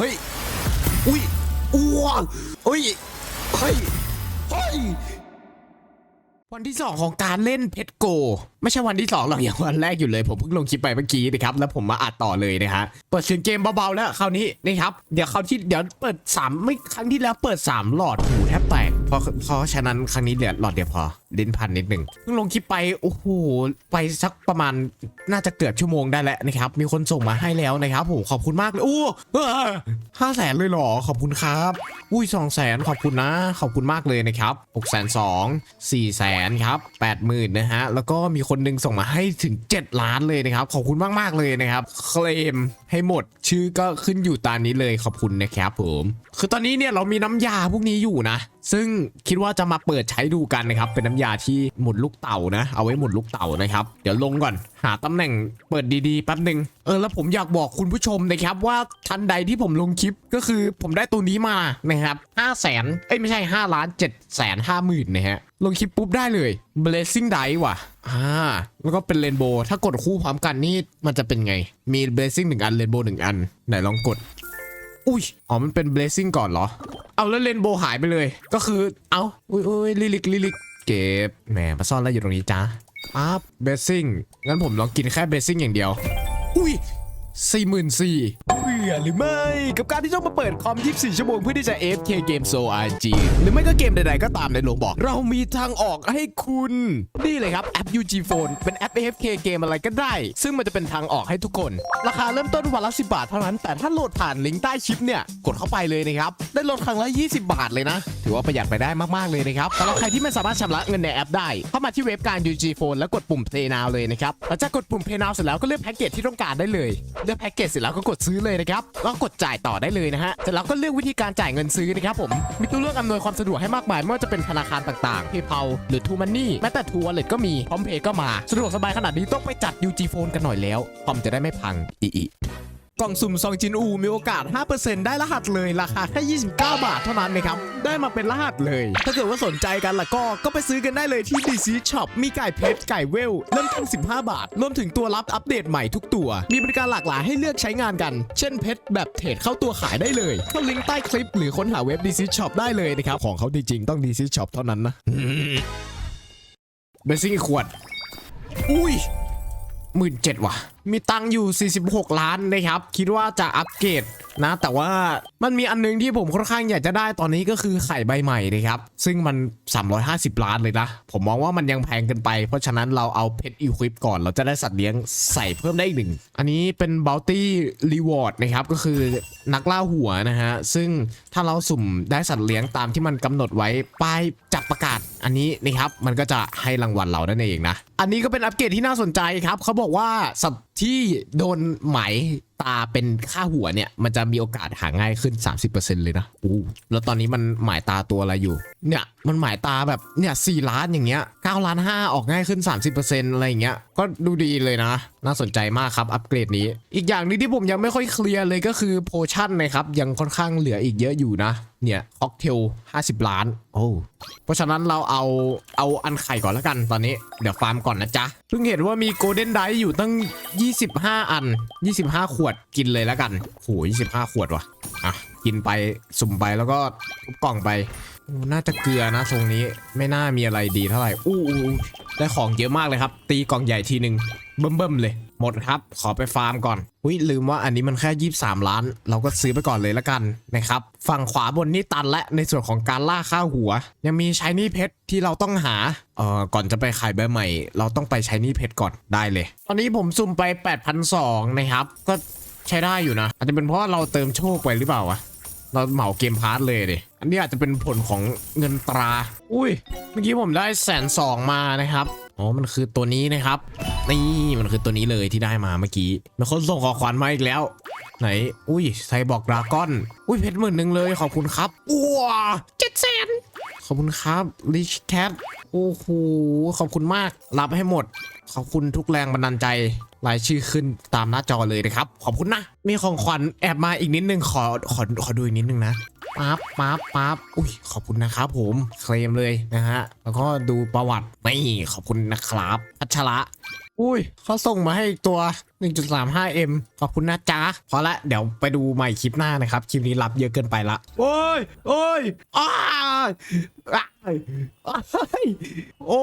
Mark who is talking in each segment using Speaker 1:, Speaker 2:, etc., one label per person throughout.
Speaker 1: ฮ้ย อุ้ยอ้วเฮ้ย เฮ้ย เฮ้ย วันที่ 2 ของการเล่นเพชรโก ไม่ใช่วันที่2หรอกอย่างวันแรกอยู่เลย ผมเพิ่งลงคลิปไปเมื่อกี้นะครับ แล้วผมมาอัดต่อเลยนะฮะ เปิดเสียงเกมเบาๆแล้วคราวนี้นะครับ เดี๋ยวคราวที่เดี๋ยวเปิด3ไม่ครั้งที่แล้วเปิด 3 หลอดหูแทบแตกเพราะเพราะฉะนั้นครั้งนี้เหลือหลอดเดียวพอ ลิ้นพันนิดหนึ่งเพิ่งลงคลิปไปโอ้โหไปสักประมาณน่าจะเกือบชั่วโมงได้แล้วนะครับ มีคนส่งมาให้แล้วนะครับโอ้ขอบคุณมากเลยโอ้ห้าแสนเลยเหรอขอบคุณครับ อุ้ยสองแสนขอบคุณนะ ขอบคุณมากเลยนะครับหกแสนสองสี่แสนครับแปดหมื่นนะฮะแล้วก็มีคนหนึงส่งมาให้ถึง 7 ล้านเลยนะครับ ขอบคุณมากๆเลยนะครับ เคลมให้หมดชื่อก็ขึ้นอยู่ตามนี้เลยขอบคุณนะครับผมคือตอนนี้เนี่ยเรามีน้ำยาพวกนี้อยู่นะ ซึ่งคิดว่าจะมาเปิดใช้ดูกันนะครับเป็นน้ำยาที่หมุนลูกเต่านะ เอาไว้หมุนลูกเต่านะครับ เดี๋ยวลงก่อน หาตำแหน่งเปิดดีๆแป๊บหนึ่งเออแล้วผมอยากบอกคุณผู้ชมนะครับว่าทันใดที่ผมลงคลิปก็คือผมได้ตัวนี้มานะครับ5 0 0แสนเอ้ยไม่ใช่5ล้าน7แสนห้าหมื่นนะฮะลงคลิปปุ๊บได้เลย blazing die ว่ะอ่าแล้วก็เป็นเรนโบว์ถ้ากดคู่พร้อมกันนี่มันจะเป็นไง มี blazing หนึ่งอันเรนโบว์หนึ่งอันไหนลองกดอุ้ย อ๋อ มันเป็น blazing ก่อนเหรอ เอาแล้วเรนโบว์หายไปเลย ก็คือ เอาอุ้ยอุ้ยลิลิกลิลิก เก็บแหมมาซ่อนแล้วอยู่ตรงนี้จ้าปั๊บ blazing งั้นผมลองกินแค่ blazing อย่างเดียว อุ้ยสี่หมื่นสี่เบื่อหรือไม่ กับการที่ต้องมาเปิดคอม 24 ชั่วโมงเพื่อที่จะ AFK เกม So RG หรือไม่ก็เกมใดๆก็ตามในโลวงบอก เรามีทางออกให้คุณ นี่เลยครับ แอป UG Phone เป็นแอป AFK เกมอะไรก็ได้ ซึ่งมันจะเป็นทางออกให้ทุกคน ราคาเริ่มต้นวันละ 10 บาทเท่านั้น แต่ถ้าโหลดผ่านลิงก์ใต้คลิปเนี่ยกดเข้าไปเลยนะครับได้ลดครั้งละ 20 บาทเลยนะ ถือว่าประหยัดไปได้มากๆเลยนะครับสำหรับใครที่ไม่สามารถชำระเงินในแอปได้เข้ามาที่เว็บการ UG Phone แล้วกดปุ่ม Play Now เลยนะครับหลังจากกดปุ่ม Play Now เสร็จแล้วก็เลือกแพ็กเกจที่ต้องการได้เลยเลือกแพ็กเกจเสร็จแล้วก็กดซื้อเลยนะครับแล้วก็กดจ่ายต่อได้เลยนะฮะเสร็จแล้วก็เลือกวิธีการจ่ายเงินซื้อนะครับผมมีตัวเลือกอำนวยความสะดวกให้มากมายไม่ว่าจะเป็นธนาคารต่างๆ PayPal หรือ True Money แม้แต่ True Wallet ก็มีพร้อมเพย์ก็มาสะดวกสบายขนาดนี้ต้องไปจัด UG Phone กันหน่อยแล้วคอมจะได้ไม่พังอีอี กล่องสุ่มซองจินอูมีโอกาส 5%ได้รหัสเลยราคาแค่ 29 บาทเท่านั้นนะครับ ได้มาเป็นรหัสเลย ถ้าเกิดว่าสนใจกันล่ะก็ก็ไปซื้อกันได้เลยที่ DC Shop มีไก่เพชรไก่เวล เริ่มต้น 15 บาท รวมถึงตัวรับอัปเดตใหม่ทุกตัว มีบริการหลากหลายให้เลือกใช้งานกัน เช่นเพชรแบบเทรดเข้าตัวขายได้เลยเข้าลิงก์ใต้คลิปหรือค้นหาเว็บ DC Shop ได้เลยนะครับของเขาจริงๆต้อง DC Shop เท่านั้นนะเบสซิ่งขวด อุ้ยหมื่นเจ็ดว่ะมีตังอยู่ 46 ล้านนะครับ คิดว่าจะอัปเกรดนะ แต่ว่ามันมีอันนึงที่ผมค่อนข้างอยากจะได้ตอนนี้ก็คือไข่ใบใหม่นะครับ ซึ่งมัน 350 ล้านเลยนะ ผมมองว่ามันยังแพงเกินไป เพราะฉะนั้นเราเอาเพชรอีควิปก่อน เราจะได้สัตว์เลี้ยงใส่เพิ่มได้อีกหนึ่ง อันนี้เป็นบัลตี้รีวอร์ดนะครับ ก็คือนักล่าหัวนะฮะ ซึ่งถ้าเราสุ่มได้สัตว์เลี้ยงตามที่มันกำหนดไว้ป้ายจับประกาศอันนี้นะครับ มันก็จะให้รางวัลเรานั่นเองนะ อันนี้ก็เป็นอัปเกรดที่น่าสนใจครับ เขาบอกว่าสัตว์ที่โดนไหม ตาเป็นค่าหัวเนี่ย มันจะมีโอกาสหาง่ายขึ้น 30%เลยนะอู้แล้วตอนนี้มันหมายตาตัวอะไรอยู่ เนี่ยมันหมายตาแบบเนี่ย4ล้านอย่างเงี้ย9ล้าน5ออกง่ายขึ้น 30%อะไรอย่างเงี้ยก็ดูดีเลยนะ น่าสนใจมากครับอัปเกรดนี้ อีกอย่างหนึงที่ผมยังไม่ค่อยเคลียร์เลยก็คือโพชั่นนะครับยังค่อนข้างเหลืออีกเยอะอยู่นะเนี่ยค็อกเทล50 ล้าน โอ้เพราะฉะนั้นเราเอาเอาอันไข่ก่อนแล้วกันตอนนี้ เดี๋ยวฟาร์มก่อนนะจ๊ะ เพิ่งเห็นว่ามีโกลเด้นไดอยู่ตั้ง 25 อัน 25 ขวดกินเลยแล้วกันโห25ขวดว่ะ อะ กินไปสุ่มไปแล้วก็ทุบกล่องไปโอ้น่าจะเกลือนะทรงนี้ไม่น่ามีอะไรดีเท่าไหร่อู้อู้อู้ได้ของเยอะมากเลยครับ ตีกล่องใหญ่ทีหนึ่งเบิ่มๆเลย หมดครับ ขอไปฟาร์มก่อนอุ้ยลืมว่าอันนี้มันแค่ 23 ล้าน เราก็ซื้อไปก่อนเลยละกันนะครับ ฝั่งขวาบนนี่ตันและในส่วนของการล่าข้าวหัว ยังมีชายนี่เพชรที่เราต้องหาเอ่อก่อนจะไปขายใบใหม่ เราต้องไปชายนี่เพชรก่อนได้เลย ตอนนี้ผมซุ่มไป 8,200นะครับ ก็ ใช้ได้อยู่นะ อาจจะเป็นเพราะเราเติมโชคไปหรือเปล่าวะเราเหมาเกมพาร์ทเลยดิ อันนี้อาจจะเป็นผลของเงินตรา อุ้ย เมื่อกี้ผมได้แสนสองมานะครับ อ๋อ มันคือตัวนี้นะครับ นี่ มันคือตัวนี้เลยที่ได้มาเมื่อกี้มีคนส่งขอขวัญมาอีกแล้ว ไหน อุ้ย ไซบอกดราก้อน อุ้ย เพชรหมื่นหนึ่งเลย ขอบคุณครับว้าเจ็ดแสนขอบคุณครับลิชแคทโอ้โห ขอบคุณมาก รับให้หมด ขอบคุณทุกแรงบันดาลใจ รายชื่อขึ้นตามหน้าจอเลยนะครับ ขอบคุณนะ มีของขวัญแอบมาอีกนิดนึง ขอขอขอดูอีกนิดนึงนะปั๊บปั๊บปั๊บอุ้ยขอบคุณนะครับผมเคลมเลยนะฮะแล้วก็ดูประวัติไม่ขอบคุณนะครับพัชระอุ้ยเขาส่งมาให้อีกตัว 1.35M ขอบคุณนะจ๊ะพอละเดี๋ยวไปดูใหม่คลิปหน้านะครับ คลิปนี้รับเยอะเกินไปละ โอ้ย โอ้ยอ้ายอ้ายอ้ายโอ้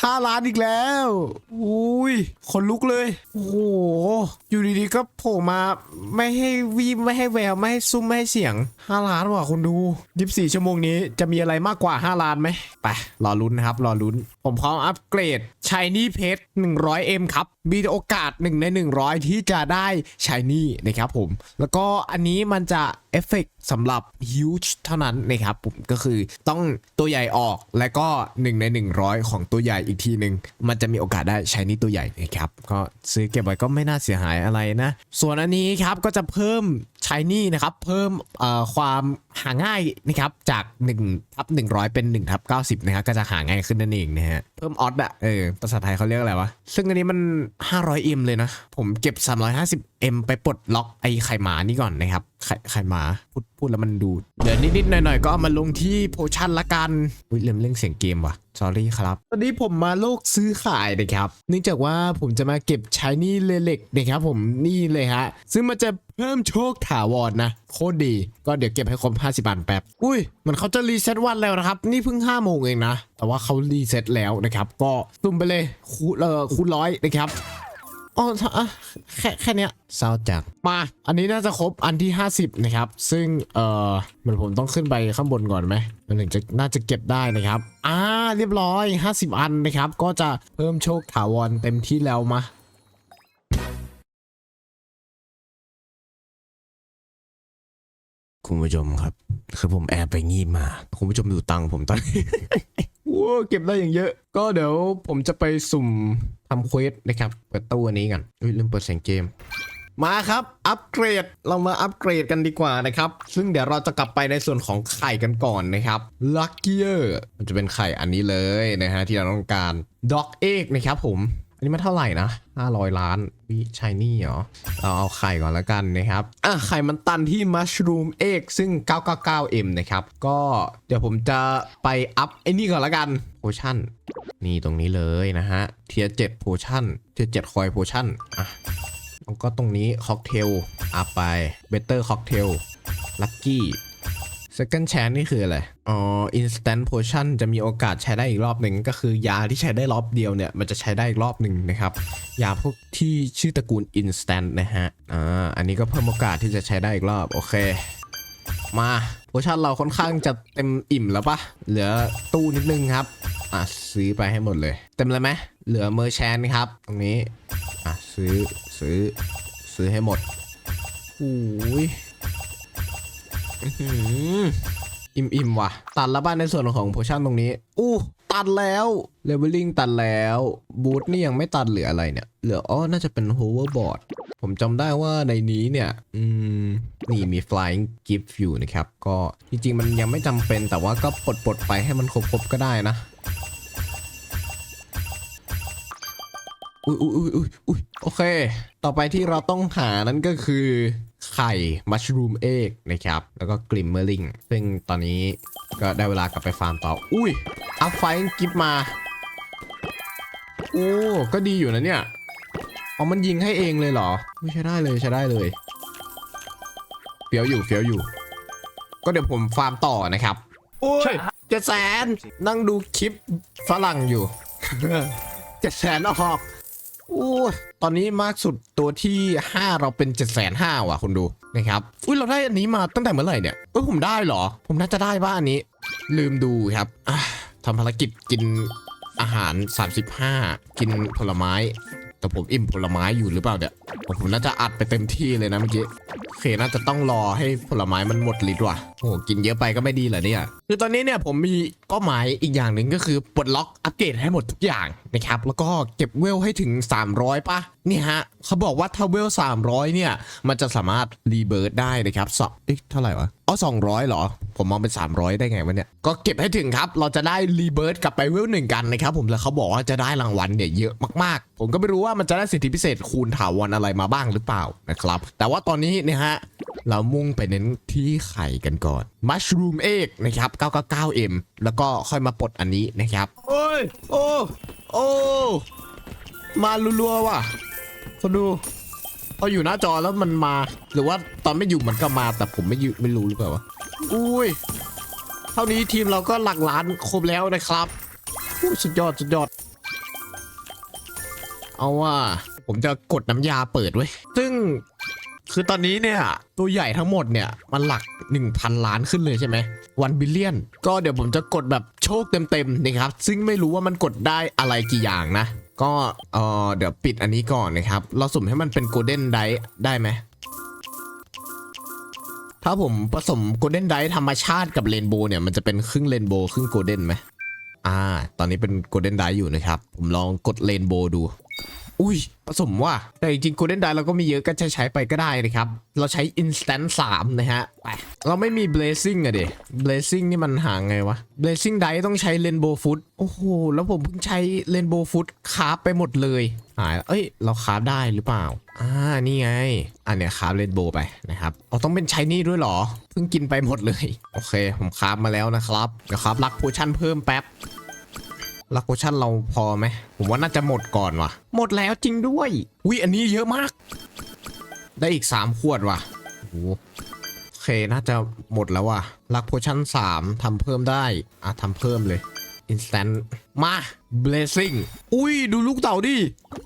Speaker 1: ห้าล้านอีกแล้ว อุ้ยคนลุกเลย โอ้โห อยู่ดีๆก็โผล่มา ไม่ให้วีบไม่ให้แวว ไม่ให้ซุ้ม ไม่ให้เสียง5ล้านว่ะคุณดู24ชั่วโมงนี้จะมีอะไรมากกว่า5ล้านไหม ไป รอลุ้นนะครับ รอลุ้น ผมพร้อมอัปเกรดชายนี่เพชร 100M ครับ มีโอกาส1ใน100 ที่จะได้ชายนี่นะครับผม แล้วก็อันนี้มันจะเอฟเฟกสำหรับ huge เท่านั้นนะครับผมก็คือต้องตัวใหญ่ออกและก็ 1 ใน 100 ของตัวใหญ่อีกทีหนึ่งมันจะมีโอกาสได้ชายนี่ตัวใหญ่นะครับ ก็ซื้อเก็บไว้ก็ไม่น่าเสียหายอะไรนะ ส่วนอันนี้ครับก็จะเพิ่มชายนี่นะครับ เพิ่มเอ่อความหาง่ายนะครับจาก1ทับ100 เป็น1ทับ90นะครับก็จะหาง่ายขึ้นนั่นเองนะฮะเพิ่มออดอะเออภาษาไทยเขาเรียกอะไรวะ ซึ่งอันนี้มัน 500M เลยนะผมเก็บ 350M ไปปลดล็อกไอ้ไข่หมานี่ก่อนนะครับ ไข่ไข่หมาพูดพูดแล้วมันดู เดี๋ยวนิดๆหน่อยๆ ก็เอามาลงที่โพชั่นละกันอุ้ยเริ่มเล่นเสียงเกมว่ะ s อรี่ครับ ตอนนี้ผมมาโลกซื้อขายนะครับ เนื่องจากว่าผมจะมาเก็บใช้นี่เลเล็กนะครับผมนี่เลยฮะ ซึ่งมันจะเพิ่มโชคถาวรนะโคตรดี ก็เดี๋ยวเก็บให้ครบ 50บาทแป๊บ อุ้ยมือนเขาจะรีเซ็ตวันแล้วนะครับ นี่เพิ่ง5โมงเองนะ แต่ว่าเขารีเซ็ตแล้วนะครับ ก็ซุ่มไปเลยคูเอ่อคูร้อยนะครับ อ๋ออะแค่แค่เนี้ยเศร้าจังมา อันนี้น่าจะครบอันที่ 50 นะครับ ซึ่งเอ่อเหมือนผมต้องขึ้นไปข้างบนก่อนไหมมันถึงจะน่าจะเก็บได้นะครับอ่าเรียบร้อย 50 อันนะครับ ก็จะเพิ่มโชคถาวรเต็มที่แล้วมาคุณผู้ชมครับ คือผมแอบไปงีบมา คุณผู้ชมดูตังค์ผมตอนนี้ว้าวเก็บได้อย่างเยอะ ก็เดี๋ยวผมจะไปสุ่ม ทำเควสนะครับเปิดตู้อันนี้กันอุ้ยลืมเปิดเสียงเกม มาครับ อัปเกรด เรามาอัปเกรดกันดีกว่านะครับ ซึ่งเดี๋ยวเราจะกลับไปในส่วนของไข่กันก่อนนะครับ Luckier มันจะเป็นไข่อันนี้เลยนะฮะที่เราต้องการด็อกเอ็กนะครับผม อันนี้มันเท่าไหร่นะ500 ล้านวิชายนี่เหรอ เราเอาไข่ก่อนแล้วกันนะครับ อะไข่มันตันที่ Mushroom Egg ซึ่ง 999M นะครับ ก็เดี๋ยวผมจะไปอัพไอ้นี่ก่อนแล้วกันโพชั่น นี่ตรงนี้เลยนะฮะ เทียเจ็ดโพชั่น เทียเจ็ดคอยโพชั่น อะแล้วก็ตรงนี้ค็อกเทลอัพไปเบเตอร์ค็อกเทลลัคกี้ Second Chance นี่คืออะไร อ๋อ Instant Potion จะมีโอกาสใช้ได้อีกรอบหนึ่งก็คือยาที่ใช้ได้รอบเดียวเนี่ย มันจะใช้ได้อีกรอบหนึ่งนะครับ ยาพวกที่ชื่อตระกูล Instant นะฮะ อ่า อันนี้ก็เพิ่มโอกาสที่จะใช้ได้อีกรอบ โอเค มาโพชั่นเราค่อนข้างจะเต็มอิ่มแล้วปะเหลือตู้นิดนึงครับ อะซื้อไปให้หมดเลย เต็มเลยไหมเหลือเมอร์แชนครับ ตรงนี้ อะซื้อซื้อซื้อให้หมดโอ้ย อิ่มอิ่มว่ะ ตัดแล้วบ้านในส่วนของโพชั่นตรงนี้ อู้ตัดแล้วเลเวลลิ่งตัดแล้วบูทนี่ยังไม่ตัดเหลืออะไรเนี่ย เหลืออ๋อน่าจะเป็น hoverboard ผมจำได้ว่าในนี้เนี่ย อืม นี่มี flying gift อยู่นะครับ ก็จริง ๆ มันยังไม่จำเป็นแต่ว่าก็ปลดปลดไปให้มันครบๆก็ได้นะ อุ้ยอุ้ยอุ้ยอุ้ยอุ้ยโอเค ต่อไปที่เราต้องหานั้นก็คือ ไข่มัชรูมเอกนะครับ แล้วก็กลิมเมอร์ลิง ซึ่งตอนนี้ก็ได้เวลากลับไปฟาร์มต่อ อุ้ย อัพไฟกิฟมา โอ้ ก็ดีอยู่นะเนี่ยอ๋อมันยิงให้เองเลยเหรอ ไม่ใช่ได้เลยใช้ได้เลยเฟี้ยวอยู่เฟี้ยวอยู่ ก็เดี๋ยวผมฟาร์มต่อนะครับ โอ้ยเจ็ดแสนนั่งดูคลิปฝรั่งอยู่เจ็ดแสนออกโอ้ย ตอนนี้มากสุดตัวที่ 5 เราเป็น7จ็ดแสนห้าว่ะคุณดูนะครับอุ้ยเราได้อันนี้มาตั้งแต่เมื่อไหร่เนี่ยเอ้ยผมได้เหรอ ผมน่าจะได้บ้าอันนี้ ลืมดูครับทำภารกิจกินอาหาร 35 กินผลไม้ แต่ผมอิ่มผลไม้อยู่หรือเปล่าเนี่ยผมผมน่าจะอัดไปเต็มที่เลยนะเมื่อกี้โอเคน่าจะต้องรอให้ผลไม้มันหมดฤทธิ์ว่ะ โอ้กินเยอะไปก็ไม่ดีเหรอเนี่ย คือตอนนี้เนี่ยผมมีเป้าหมายอีกอย่างหนึ่งก็คือปลดล็อกอัปเกรดให้หมดทุกอย่างนะครับ แล้วก็เก็บเวลให้ถึง 300ป่ะเนี่ยฮะเขาบอกว่าถ้าเวล 300 เนี่ย มันจะสามารถรีเบิร์ดได้นะครับสองเอ๊ะเท่าไหร่วะอ๋อ200 เหรอ ผมมองเป็น 300 ได้ไงวะเนี่ย ก็เก็บให้ถึงครับ เราจะได้รีเบิร์ดกลับไปเวลหนึ่งกันนะครับผมแล้วเขาบอกว่าจะได้รางวัลเนี่ยเยอะมากๆ ผมก็ไม่รู้ว่ามันจะได้สิทธิพิเศษคูณถาวรอะไรมาบ้างหรือเปล่านะครับ แต่ว่าตอนนี้เนี่ยฮะเรามุ่งไปเน้นที่ไข่กันก่อน Mushroom Egg นะครับ 999M แล้วก็ค่อยมาปลดอันนี้นะครับ โอ้ย โอ้ โอ้ มารัวๆว่ะคนดูพออยู่หน้าจอแล้วมันมา หรือว่าตอนไม่อยู่มันก็มาแต่ผมไม่อยู่ไม่รู้หรือเปล่าวะ อุ้ย เท่านี้ทีมเราก็หลักล้านครบแล้วนะครับอู้สุดยอดสุดยอด เอาว่าผมจะกดน้ำยาเปิดไว้ ซึ่ง คือตอนนี้เนี่ย ตัวใหญ่ทั้งหมดเนี่ย มันหลัก 1,000 ล้านขึ้นเลยใช่ไหมวันบิลเลียนก็เดี๋ยวผมจะกดแบบโชคเต็มๆนะครับ ซึ่งไม่รู้ว่ามันกดได้อะไรกี่อย่างนะ ก็เออเดี๋ยวปิดอันนี้ก่อนนะครับ เราสุ่มให้มันเป็นโกลเด้นไดได้ไหมถ้าผมผสมโกลเด้นไดธรรมชาติกับเรนโบว์เนี่ยมันจะเป็นครึ่งเรนโบว์ครึ่งโกลเด้นไหมอ่า ตอนนี้เป็นโกลเด้นไดอยู่นะครับ ผมลองกดเรนโบว์ดู อุ้ยผสมว่าแต่จริงๆโกลเด้นไดเราก็มีเยอะก็ใช้ใช้ไปก็ได้นะครับ เราใช้ instant 3 นะฮะ เราไม่มี blazing อะเด blazing นี่มันหางไงวะ blazing ไดต้องใช้ rainbow foot โอ้โห แล้วผมเพิ่งใช้ rainbow foot คราฟไปหมดเลยหายเอ้ย เราคราฟได้หรือเปล่า อ่า นี่ไง อันเนี้ยคราฟ rainbow ไปนะครับเอาต้องเป็นใช้นี่ด้วยเหรอ เพิ่งกินไปหมดเลย โอเค ผมคราฟมาแล้วนะครับ เดี๋ยวคราฟรักโพชั่นเพิ่มแป๊บ ลักโพชั่นเราพอไหมผมว่าน่าจะหมดก่อนว่ะ หมดแล้วจริงด้วยวิอันนี้เยอะมาก ได้อีก3ขวดว่ะโอ้โหโอเคน่าจะหมดแล้วว่ะลักโพชั่น3ทำเพิ่มได้อะทำเพิ่มเลย instant มา blessing อุ้ยดูลูกเต่าดิ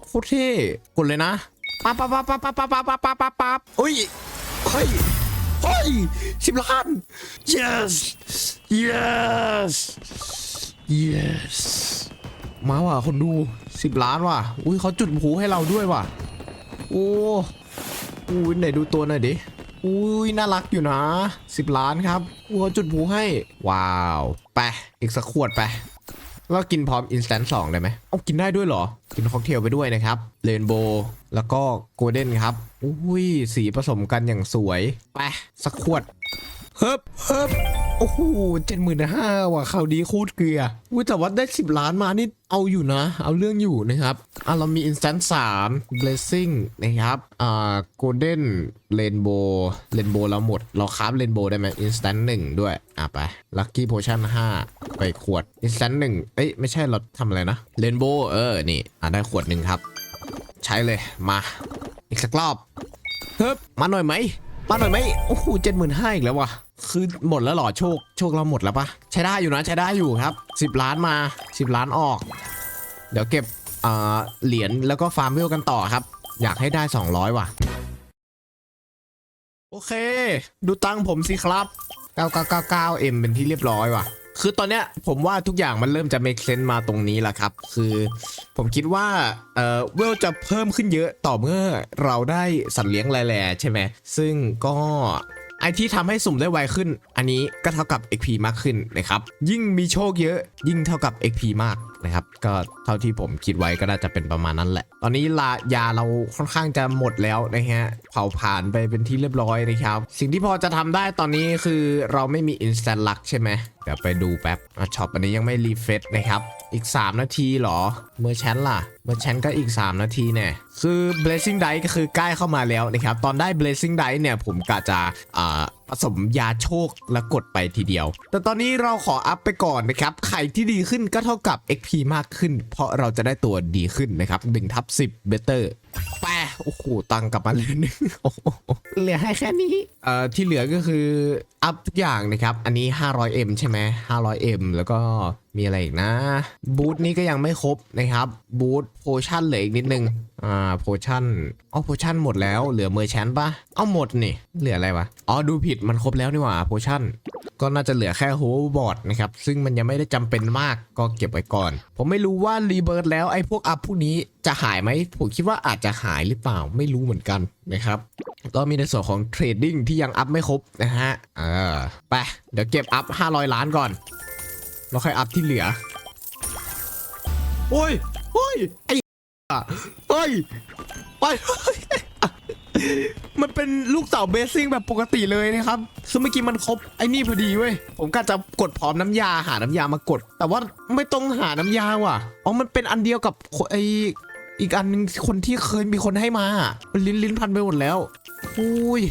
Speaker 1: โคตรเท่กดเลยนะปั๊บปั๊บปั๊บปั๊บปั๊บปั๊บปั๊บปั๊บปั๊บปั๊บอุ้ยเฮ้ยเฮ้ยสิบล้าน yes yes yes มาว่ะคนดู 10 ล้านว่ะ อุ้ยเขาจุดพลุให้เราด้วยว่ะ โอ้อุ้ยไหนดูตัวหน่อยดิ อุ้ยน่ารักอยู่นะ 10 ล้านครับอุ้ยเขาจุดพลุให้ ว้าว ไป อีกสักขวดไปแล้วกินพร้อม instant 2ได้ไหมเอากินได้ด้วยเหรอ กินค็อกเทลไปด้วยนะครับเรนโบว์แล้วก็โกลเด้นครับ อุ้ย สีผสมกันอย่างสวย ไป สักขวด เฮิบเฮิบโอ้โหเจ็ดหมื่นห้าว่ะข่าวดีโคตรเกลืออุ้ยแต่ว่าได้สิบล้านมานี่เอาอยู่นะ เอาเรื่องอยู่นะครับอะเรามี instant 3 blessing นะครับอ่า golden rainbow rainbow เราหมด เราคราฟ rainbow ได้ไหม instant 1 ด้วย อะไป lucky potion 5 ไปขวด instant 1 เอ้ย ไม่ใช่เราทำอะไรนะ rainbow เออ นี่ อะ ได้ขวดหนึ่งครับ ใช้เลยมา อีกสักรอบเฮ้ยมาหน่อยไหมมาหน่อยไหมโอ้โหเจ็ดหมื่นห้าอีกแล้ววะ คือหมดแล้วหรอโชคโชคเราหมดแล้วปะใช้ได้อยู่นะใช้ได้อยู่ครับ 10 ล้านมา 10 ล้านออก เดี๋ยวเก็บเหรียญแล้วก็ฟาร์มวิวกันต่อครับ อยากให้ได้ 200 ว่ะ โอเค ดูตังผมสิครับ 9999M เป็นที่เรียบร้อยว่ะ คือตอนเนี้ยผมว่าทุกอย่างมันเริ่มจะ make sense มาตรงนี้แหละครับ คือผมคิดว่าเอ่อเวลจะเพิ่มขึ้นเยอะต่อเมื่อเราได้สัตว์เลี้ยงแร่ๆใช่ไหมซึ่งก็ ไอที่ทำให้สุ่มได้ไวขึ้น อันนี้ก็เท่ากับ XP มากขึ้นนะครับ ยิ่งมีโชคเยอะ ยิ่งเท่ากับ XP มาก นะครับ ก็เท่าที่ผมคิดไว้ก็น่าจะเป็นประมาณนั้นแหละ ตอนนี้ลายาเราค่อนข้างจะหมดแล้วนะฮะเผาผ่านไปเป็นที่เรียบร้อยนะครับ สิ่งที่พอจะทำได้ตอนนี้คือเราไม่มี instant luck ใช่ไหมเดี๋ยวไปดูแป๊บช็อปอันนี้ยังไม่รีเฟซนะครับ อีก 3 นาทีหรอ เมอร์แชนล่ะ เมอร์แชนก็อีก 3 นาทีเนี่ย คือ blessing die ก็คือใกล้เข้ามาแล้วนะครับ ตอนได้ blessing die เนี่ยผมกะจะอ่าผสมยาโชคและกดไปทีเดียว แต่ตอนนี้เราขออัพไปก่อนนะครับ ไข่ที่ดีขึ้นก็เท่ากับ XP มากขึ้น เพราะเราจะได้ตัวดีขึ้นนะครับ1ทับ10 better แปะโอ้โหตังค์กลับมาเลยนึงโอ้โหเหลือให้แค่นี้เอ่อที่เหลือก็คือ อัพทุกอย่างนะครับ อันนี้ 500M ใช่ไหม 500M แล้วก็มีอะไรอีกนะ บูทนี้ก็ยังไม่ครบนะครับ บูทโพชั่นเหลืออีกนิดนึง อ่า โพชั่นอ๋อโพชั่นหมดแล้ว เหลือเมอร์แชนปะเอาหมดนี่ เหลืออะไรวะ อ๋อ ดูผิดมันครบแล้วนี่หว่า โพชั่นก็น่าจะเหลือแค่โฮล์บอร์ดนะครับ ซึ่งมันยังไม่ได้จำเป็นมากก็เก็บไว้ก่อน ผมไม่รู้ว่ารีเบิร์ดแล้วไอ้พวกอัพพวกนี้จะหายไหม ผมคิดว่าอาจจะหายหรือเปล่าไม่รู้เหมือนกันนะครับก็มีในส่วนของเทรดดิ้งที่ยังอัพไม่ครบนะฮะเออไปเดี๋ยวเก็บอัพ 500 ล้านก่อน แล้วค่อยอัพที่เหลือ โอ้ยโอ้ยไอ้อะเฮ้ยไป มันเป็นลูกเต่าเบสซิ่งแบบปกติเลยนะครับคือเมื่อกี้มันครบไอ้นี่พอดีเว้ย ผมก็จะกดพร้อมน้ำยาหาน้ำยามากด แต่ว่าไม่ต้องหาน้ำยาว่ะ อ๋อ มันเป็นอันเดียวกับไออีกอันหนึงคนที่เคยมีคนให้มา มันลิ้นลิ้นพันไปหมดแล้ว อุ้ย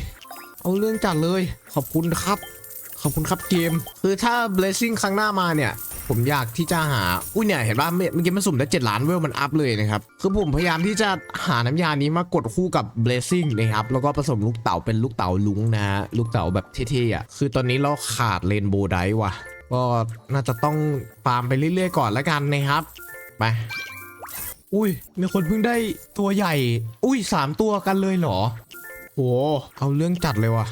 Speaker 1: เอาเรื่องจัดเลย ขอบคุณครับ ขอบคุณครับเกม คือถ้า blessing ครั้งหน้ามาเนี่ย ผมอยากที่จะหา อุ้ยเนี่ยเห็นป่ะเมื่อกี้มันสุ่มได้7ล้านเวลมันอัพเลยนะครับ คือผมพยายามที่จะหาน้ำยานี้มากดคู่กับ blazing นะครับ แล้วก็ผสมลูกเต๋าเป็นลูกเต๋าลุงนะฮะ ลูกเต๋าแบบเท่ๆอะ คือตอนนี้เราขาดเรนโบไดว่ะ ก็น่าจะต้องฟาร์มไปเรื่อยๆก่อนแล้วกันนะครับ ไป อุ้ยมีคนเพิ่งได้ตัวใหญ่ อุ้ยสามตัวกันเลยเหรอโหเอาเรื่องจัดเลยว่ะ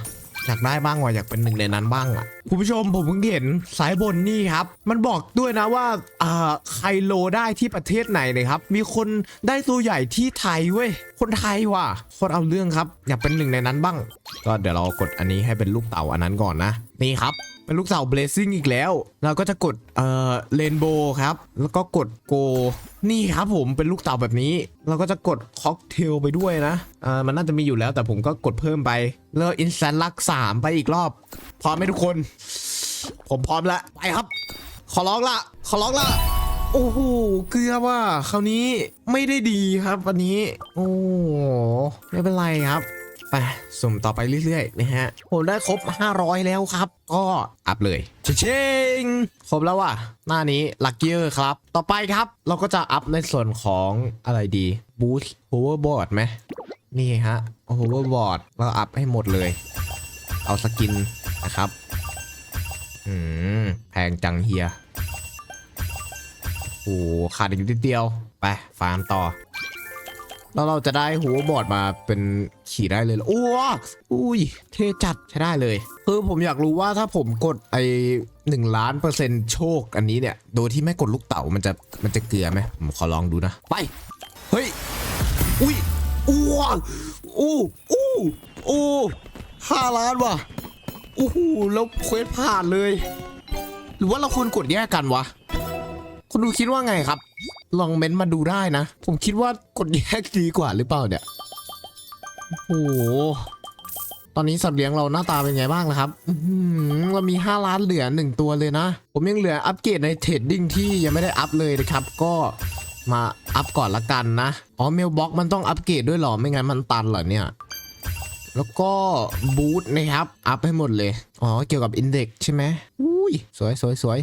Speaker 1: อยากได้บ้างว่ะอยากเป็นหนึ่งในนั้นบ้างอะคุณผู้ชมผมเพิ่งเห็นสายบนนี่ครับ มันบอกด้วยนะว่าอ่าใครโลได้ที่ประเทศไหนนะครับ มีคนได้ตัวใหญ่ที่ไทยเว้ยคนไทยว่ะคนเอาเรื่องครับ อยากเป็นหนึ่งในนั้นบ้าง ก็เดี๋ยวเรากดอันนี้ให้เป็นลูกเต่าอันนั้นก่อนนะ นี่ครับ เป็นลูกเต่า blazing อีกแล้ว เราก็จะกดเอ่อ rainbow ครับ แล้วก็กด go นี่ครับผมเป็นลูกเต่าแบบนี้ เราก็จะกด cocktail ไปด้วยนะอ่อมันน่าจะมีอยู่แล้วแต่ผมก็กดเพิ่มไป แล้ว instant luck 3ไปอีกรอบ พร้อมไหมทุกคน ผมพร้อมแล้วไปครับ ขอร้องละ ขอร้องละโอ้โหเกลือว่าคราวนี้ไม่ได้ดีครับ วันนี้ โอ้โหไม่เป็นไรครับ ไปสุ่มต่อไปเรื่อยๆนะฮะผมได้ครบ 500 แล้วครับ ก็อัพเลยเชงๆครบแล้วว่ะ หน้านี้ลักเกอร์ครับ ต่อไปครับเราก็จะอัพในส่วนของอะไรดีบูสต์โอเวอร์บอร์ดไหมนี่ฮะโอเวอร์บอร์ดเราอัพให้หมดเลย เอาสกินนะครับอืมแพงจังเฮียโอ้โหขาดอีกนิดเดียว ไปฟาร์มต่อ แล้วเราจะได้หัวบอร์ดมาเป็น ขี่ได้เลยโอ้อุ้ย เท่จัดใช้ได้เลย คือผมอยากรู้ว่าถ้าผมกดไอหนึ่งล้านเปอร์เซ็นต์โชคอันนี้เนี่ย โดยที่ไม่กดลูกเต๋ามันจะมันจะเกลือไหมผมขอลองดูนะ ไป เฮ้ย อุ้ยอ้วอู้อู้อู้ห้าล้านว่ะโอ้โหแล้วเควสผ่านเลย หรือว่าเราควรกดแยกกันวะคุณดูคิดว่าไงครับ ลองเม้นต์มาดูได้นะ ผมคิดว่ากดแยกดีกว่าหรือเปล่าเนี่ย โอ้โห ตอนนี้สัตว์เลี้ยงเราหน้าตาเป็นไงบ้างนะครับเรามี 5 ล้านเหลือหนึ่งตัวเลยนะ ผมยังเหลืออัปเกรดในเทรดดิ้งที่ยังไม่ได้อัพเลยนะครับ ก็มาอัพก่อนละกันนะ อ๋อเมลบ็อกมันต้องอัปเกรดด้วยหรอ ไม่งั้นมันตันเหรอเนี่ย แล้วก็บูทนะครับ อัพให้หมดเลย อ๋อ เกี่ยวกับอินเด็กใช่ไหมอุ้ย สวยสวยสวย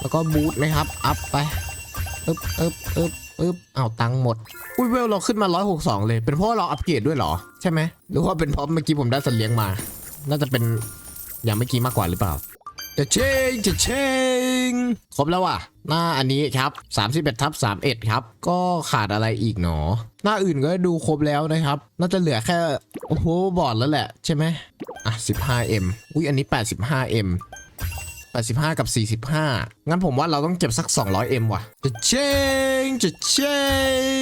Speaker 1: แล้วก็บูทนะครับ อัพไป อึบอึบอึบ อึ๊บอ้าตังค์หมด อุ้ยเวลเราขึ้นมา 162 เลย เป็นเพราะเราอัปเกรดด้วยเหรอ ใช่ไหม หรือว่าเป็นเพราะเมื่อกี้ผมได้สัตว์เลี้ยงมา น่าจะเป็นอย่างเมื่อกี้มากกว่าหรือเปล่า จะเชงจะเชงครบแล้วว่ะ หน้าอันนี้ครับ31ทับ31 ครับ ก็ขาดอะไรอีกหนอ หน้าอื่นก็ดูครบแล้วนะครับ น่าจะเหลือแค่ โอ้โห บอดแล้วแหละ ใช่ไหมอะ 15M อุ้ยอันนี้ 85M 85 กับ 45 งั้นผมว่าเราต้องเก็บสัก 200M ว่ะ จะเชงจะเช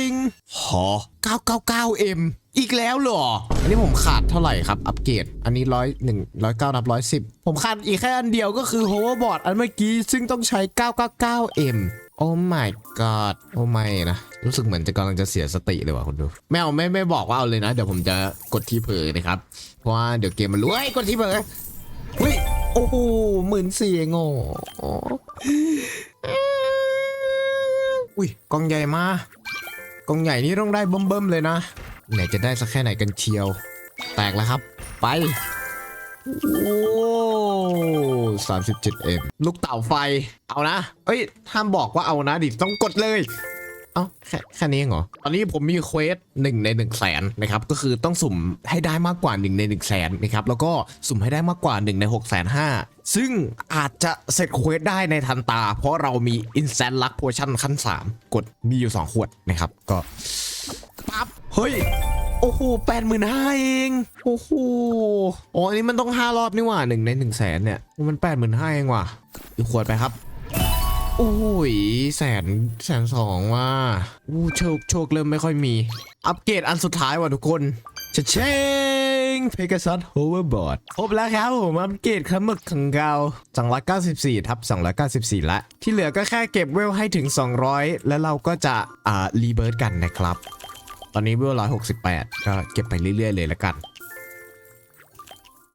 Speaker 1: งหอ 999M อีกแล้วเหรอ อันนี้ผมขาดเท่าไหร่ครับ อัปเกรด อันนี้ร้อยหนึ่งร้อยเก้านับร้อยสิบผมขาดอีกแค่อันเดียวก็คือ hoverboard อันเมื่อกี้ ซึ่งต้องใช้ 999M โอ้ my god โอ้ไม่นะ รู้สึกเหมือนจะกำลังจะเสียสติเลยว่ะคุณดู ไม่เอาไม่ไม่บอกว่าเอาเลยนะ เดี๋ยวผมจะกดที่เผลอนะครับ เพราะว่าเดี๋ยวเกมมันรู้เฮ้ยกดที่เผลอ เฮ้ยโอ้โหหมื่นสี่งอออุ้ยกองใหญ่มากองใหญ่นี่ต้องได้เบิ่มๆเลยนะไหนจะได้สักแค่ไหนกันเชียว แตกแล้วครับ ไปโอ้สามสิบเจ็ดเอ็มลูกเต่าไฟ เอานะ เอ้ยห้ามบอกว่าเอานะดิต้องกดเลย เอ้าแค่แค่นี้เองเหรอ ตอนนี้ผมมีเควสหนึ่งในหนึ่งแสนนะครับ ก็คือต้องสุ่มให้ได้มากกว่า1ใน1นึ่งแสนนะครับ แล้วก็สุ่มให้ได้มากกว่า1ใน6กแสนห้าซึ่งอาจจะเสร็จเควสได้ในทันตา เพราะเรามี Instant Luck Potion ขั้น 3 กดมีอยู่ 2 ขวดนะครับ ก็ปั๊บ เฮ้ย โอ้โหแปดหมื่นห้าเอง โอ้โหอ๋ออันนี้มันต้องห้ารอบนี่หว่าหนึ่งในหนึ่งแสนเนี่ย มันแปดหมื่นห้าเองว่ะอีกขวดไปครับ โอ้ยแสนแสนสองว่ะอู้โชคโชคเริ่มไม่ค่อยมี อัปเกรดอันสุดท้ายว่ะทุกคนจะเชงเพก a ซัสโฮเวอร์บอร์ดครบแล้วครับผมอัปเกรดขมึกของเรา294 ทับ 294 ละ ที่เหลือก็แค่เก็บเวลให้ถึง 200 แล้วเราก็จะอ่ารีเบิร์ดกันนะครับ ตอนนี้เวล168 ก็เก็บไปเรื่อยๆเลยละกัน